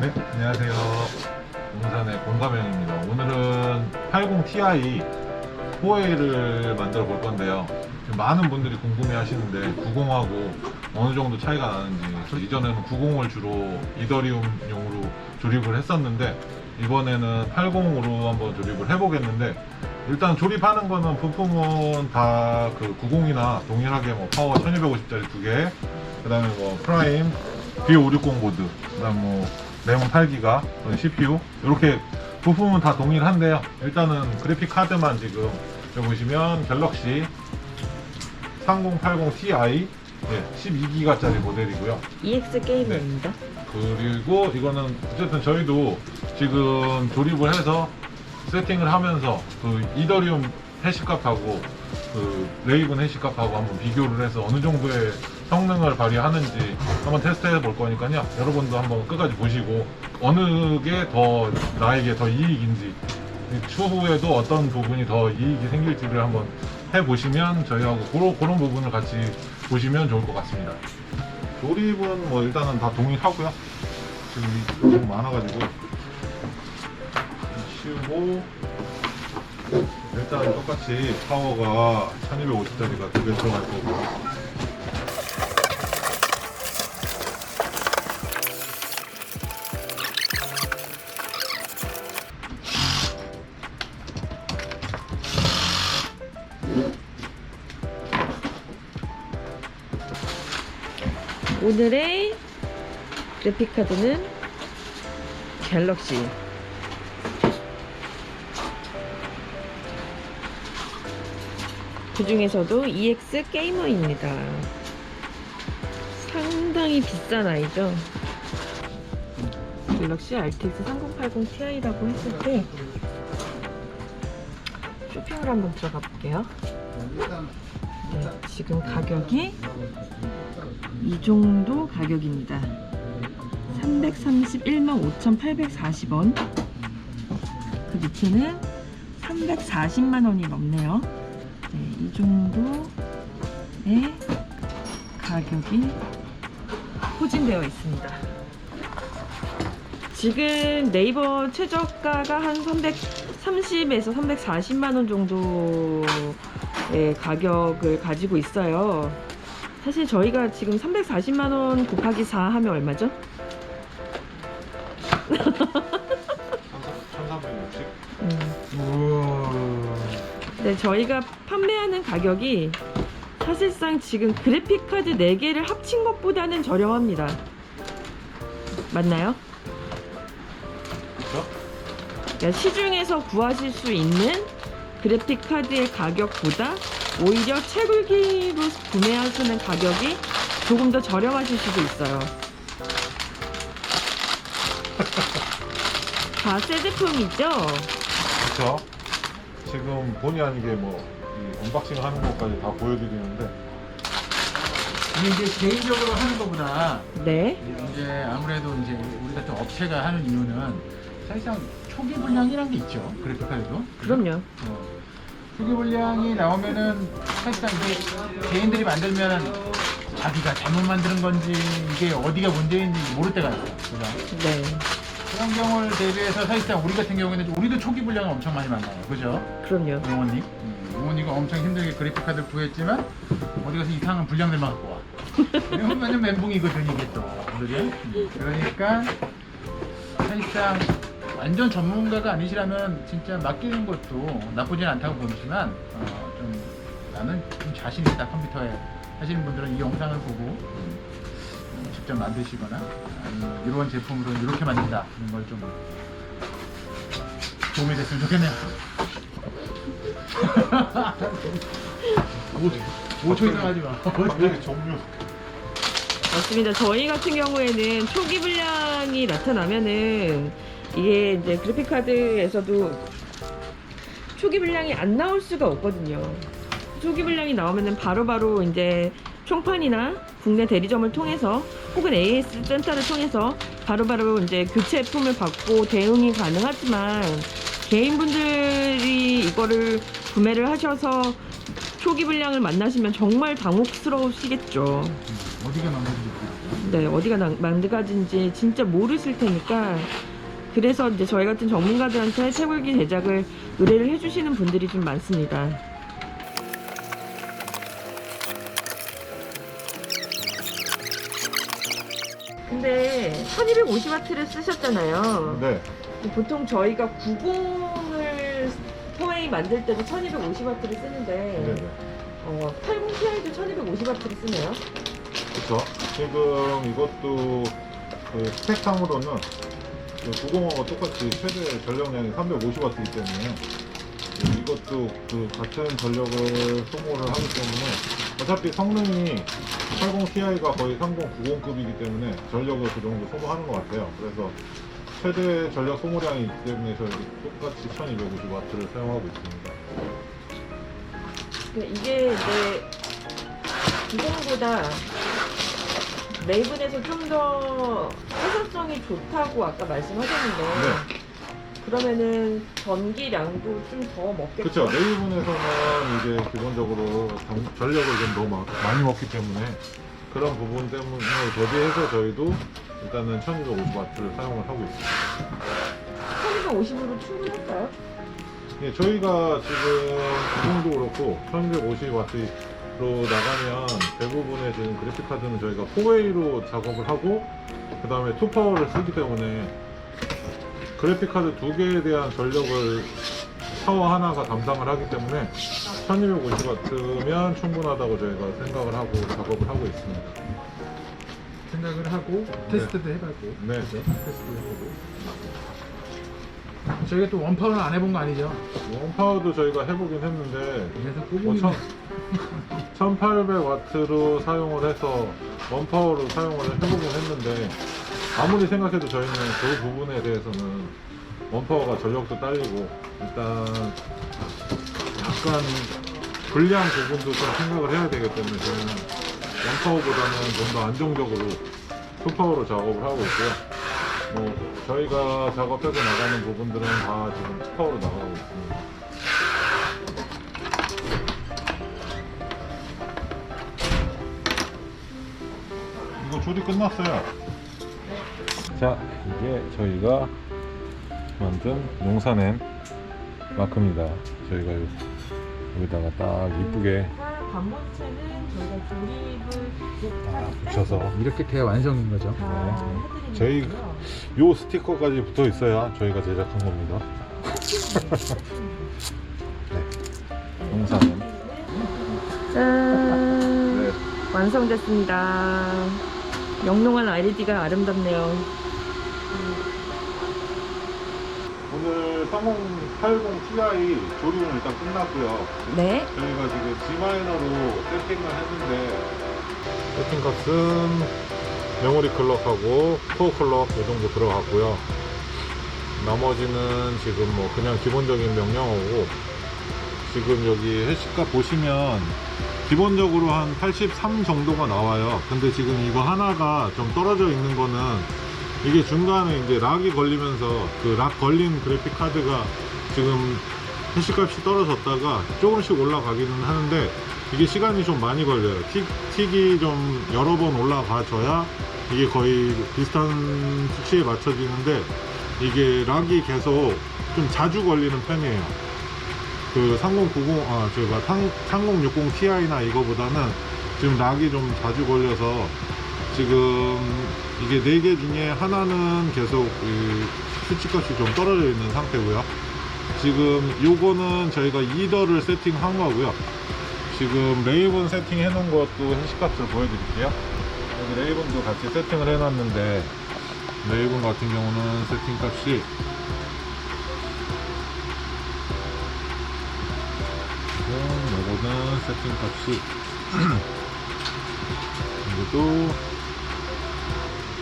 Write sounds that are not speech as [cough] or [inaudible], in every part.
네, 안녕하세요. 용산의 공가명입니다. 오늘은 80ti 4A를 만들어 볼 건데요. 많은 분들이 궁금해 하시는데 90하고 어느 정도 차이가 나는지 저 이전에는 90을 주로 이더리움용으로 조립을 했었는데 이번에는 80으로 한번 조립을 해보겠는데 일단 조립하는 거는 부품은 다 그 90이나 동일하게 뭐 파워 1250짜리 두 개, 그 다음에 뭐 프라임, B560 보드, 그 다음 뭐 램은 8기가, CPU 이렇게 부품은 다 동일한데요. 일단은 그래픽 카드만 지금 여기 보시면 갤럭시 3080 Ti 예, 12기가짜리 모델이고요. EX 게이머입니다. 그리고 이거는 어쨌든 저희도 지금 조립을 해서 세팅을 하면서 그 이더리움 해시값하고 그 레이븐 해시값하고 한번 비교를 해서 어느 정도의 성능을 발휘하는지 한번 테스트해 볼 거니까요. 여러분도 한번 끝까지 보시고 어느 게 더 나에게 더 이익인지 추후에도 어떤 부분이 더 이익이 생길지를 한번 해 보시면 저희하고 그런, 그런 부분을 같이 보시면 좋을 것 같습니다. 조립은 뭐 일단은 다 동일하고요. 지금 이- 너무 많아가지고 치우고 일단 똑같이 파워가 1250짜리가 두 개 들어갈 거고 오늘의 그래픽 카드는 갤럭시. 그 중에서도 EX 게이머입니다. 상당히 비싼 아이죠. 갤럭시 RTX 3080 Ti라고 했을 때 쇼핑을 한번 들어가 볼게요. 네, 지금 가격이 이 정도 가격입니다. 331만 5,840원. 그 밑에는 340만 원이 넘네요. 네, 이 정도의 가격이 포진되어 있습니다. 지금 네이버 최저가가 한 330에서 340만 원 정도의 가격을 가지고 있어요. 사실 저희가 지금 340만 원 곱하기 4 하면 얼마죠? 네, 저희가 판매하는 가격이 사실상 지금 그래픽 카드 4개를 합친 것보다는 저렴합니다. 맞나요? 그러니까 시중에서 구하실 수 있는 그래픽 카드의 가격보다 오히려 채굴기로 구매하시는 가격이 조금 더 저렴하실 수도 있어요. [laughs] 다 새 제품이죠? 그쵸? 지금 본의 아니게 뭐, 이 언박싱 하는 것까지 다 보여드리는데, 이게 이제 개인적으로 하는 것보다 네. 이제 아무래도 이제 우리 같은 업체가 하는 이유는 사실상 초기 분량이란 게 있죠. 그래픽 카드도. 그럼요. 어, 초기 분량이 나오면은 사실상 이게 개인들이 만들면은 자기가 잘못 만드는 건지 이게 어디가 문제인지 모를 때가 있어요. 그죠? 네. 그런 경우를 대비해서 사실상 우리 같은 경우에는 우리도 초기 분량을 엄청 많이 만나요. 그죠? 그럼요. 용원님. 용원이가 엄청 힘들게 그래픽 카드를 구했지만 어디 가서 이상한 불량들만 갖고 와. [laughs] 완전 멘붕이거든 이게 또. 그죠? 음, 그러니까 사실상 완전 전문가가 아니시라면 진짜 맡기는 것도 나쁘진 않다고 보지만 어, 좀 나는 좀 자신 있다 컴퓨터에 하시는 분들은 이 영상을 보고 음, 음, 직접 만드시거나 이런 제품으로 이렇게 만든다 이런 걸 좀 도움이 됐으면 좋겠네요. 5초, 5초 이상 하지 마. 왜 이렇게 종류, 맞습니다. 저희 같은 경우에는 초기 불량이 나타나면은 이게 이제 그래픽 카드에서도 초기 불량이 안 나올 수가 없거든요. 초기 불량이 나오면은 바로바로 이제 총판이나 국내 대리점을 통해서 혹은 AS 센터를 통해서 바로 바로 이제 교체품을 받고 대응이 가능하지만 개인분들이 이거를 구매를 하셔서 초기 불량을 만나시면 정말 당혹스러우시겠죠. 어디가 망가질지 네, 어디가 나- 망가진지 진짜 모르실 테니까 그래서 이제 저희 같은 전문가들한테 채굴기 제작을 의뢰를 해주시는 분들이 좀 많습니다. 근데 1250W를 쓰셨잖아요. 네. 보통 저희가 90을 포웨이 만들 때도 1250W를 쓰는데 네네. 어, 80 Ti도 1250W를 쓰네요. 그쵸. 지금 이것도 그 스펙상으로는 그 90하고 똑같이 최대 전력량이 350W이기 때문에 이것도 그 같은 전력을 소모를 하기 때문에 어차피 성능이 80 Ti가 거의 3090급이기 때문에 전력을 그 정도 소모하는 것 같아요. 그래서 최대 전력 소모량이 있기 때문에 저희 똑같이 1250W를 사용하고 있습니다. 이게 이제 90보다 레이븐에서 좀 더 해상성이 좋다고 아까 말씀하셨는데 네. 그러면은 전기량도 좀 더 먹겠죠? 그렇죠. 레이븐에서는 이제 기본적으로 정- 전력을 좀 너무 마- 많이 먹기 때문에 그런 부분 때문에 대비해서 저희도 일단은 1250W를 사용을 하고 있습니다. 1250으로 충분할까요? 예, 저희가 지금 구동도 그렇고 1250W로 나가면 대부분의 지금 그래픽 카드는 저희가 4웨이로 작업을 하고 그 다음에 2파워를 쓰기 때문에 그래픽 카드 두 개에 대한 전력을 파워 하나가 담당을 하기 때문에 1250W면 충분하다고 저희가 생각을 하고 작업을 하고 있습니다. 생각을 하고 테스트도 해봤고 네. 그죠? 테스트도 해보고 저희가 또 원파워는 안 해본 거 아니죠? 원파워도 저희가 해보긴 했는데 그래서 뭐 꾸준히 1800W로 [laughs] 사용을 해서 원파워로 사용을 해보긴 했는데 아무리 생각해도 저희는 그 부분에 대해서는 원파워가 전력도 딸리고 일단 약간 불리한 부분도 좀 생각을 해야 되기 때문에 저희는 원파워보다는 좀 더 안정적으로 투파워로 작업을 하고 있고요. 뭐 저희가 작업해서 나가는 부분들은 다 지금 투파워로 나가고 있습니다. 이거 조리 끝났어요. 자, 이게 저희가 만든 용사낸 마크입니다. 저희가 요- 여기다가 딱 이쁘게 관본체는 저희가 조립을 아, 붙여서 이렇게 돼야 완성인 거죠. 다 네. 해드리는 저희 거고요. 요 스티커까지 붙어 있어야 저희가 제작한 겁니다. [laughs] 용사낸. 짠 네. 완성됐습니다. 영롱한 ID가 아름답네요. 오늘 3080 Ti 조립은 일단 끝났고요. 네. 저희가 지금 G마이너로 세팅을 했는데 세팅 값은 메모리 클럭하고 코어 클럭 이 정도 들어갔고요 나머지는 지금 뭐 그냥 기본적인 명령어고 지금 여기 해시값 보시면 기본적으로 한 83 정도가 나와요 근데 지금 이거 하나가 좀 떨어져 있는 거는 이게 중간에 이제 락이 걸리면서 그 락 걸린 그래픽 카드가 지금 해시값이 떨어졌다가 조금씩 올라가기는 하는데 이게 시간이 좀 많이 걸려요. 틱, 틱이 좀 여러 번 올라가줘야 이게 거의 비슷한 수치에 맞춰지는데 이게 락이 계속 좀 자주 걸리는 편이에요. 그 3090, 아, 저가 3060 Ti나 이거보다는 지금 락이 좀 자주 걸려서 지금 이게 4개 중에 하나는 계속 이 수치값이 좀 떨어져 있는 상태고요. 지금 요거는 저희가 이더를 세팅한 거고요. 지금 레이븐 세팅 해 놓은 것도 해시값을 보여드릴게요. 여기 레이븐도 같이 세팅을 해놨는데 레이븐 같은 경우는 세팅값이 요거는 세팅값이 이것도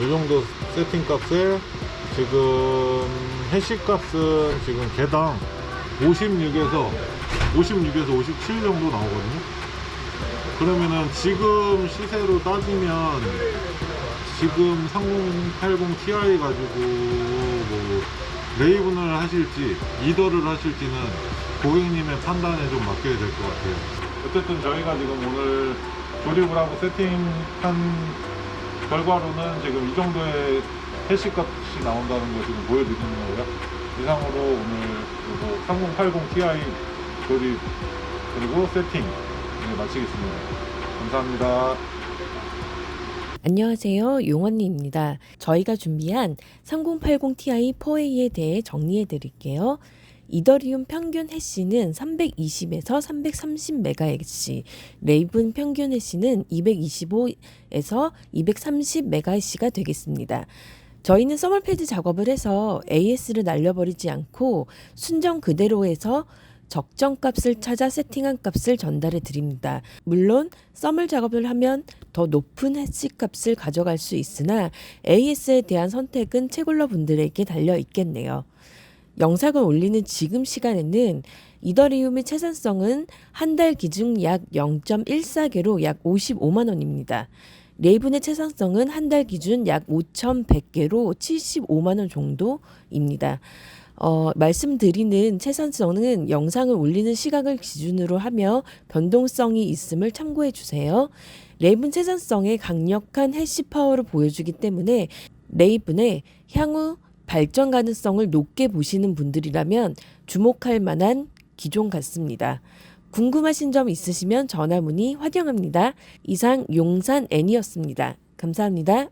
이 정도 세팅 값에 지금 해시 값은 지금 개당 56에서 56에서 57 정도 나오거든요. 그러면은 지금 시세로 따지면 지금 3080 Ti 가지고 뭐 레이븐을 하실지 이더를 하실지는 고객님의 판단에 좀 맡겨야 될 것 같아요. 어쨌든 저희가 지금 오늘 조립을 하고 세팅한 결과로는 지금 이 정도의 해시 값이 나온다는 거 지금 보여드리는 거고요. 이상으로 오늘 그리고 3080 Ti 조립 그리고 세팅 네, 마치겠습니다. 감사합니다. 안녕하세요. 용언니입니다. 저희가 준비한 3080 Ti 4A에 대해 정리해 드릴게요. 이더리움 평균 해시는 320에서 330MHz, 레이븐 평균 해시는 225에서 230MHz가 되겠습니다. 저희는 써멀패드 작업을 해서 AS를 날려버리지 않고 순정 그대로 해서 적정 값을 찾아 세팅한 값을 전달해 드립니다. 물론 썸을 작업을 하면 더 높은 해시 값을 가져갈 수 있으나 AS에 대한 선택은 채굴러 분들에게 달려 있겠네요. 영상을 올리는 지금 시간에는 이더리움의 채산성은 한 달 기준 약 0.14개로 약 55만 원입니다. 레이븐의 채산성은 한 달 기준 약 5,100개로 75만 원 정도입니다. 어, 말씀드리는 채산성은 영상을 올리는 시각을 기준으로 하며 변동성이 있음을 참고해 주세요. 레이븐 채산성의 강력한 해시 파워를 보여주기 때문에 레이븐의 향후 발전 가능성을 높게 보시는 분들이라면 주목할 만한 기종 같습니다. 궁금하신 점 있으시면 전화 문의 환영합니다. 이상 용산 애니였습니다. 감사합니다.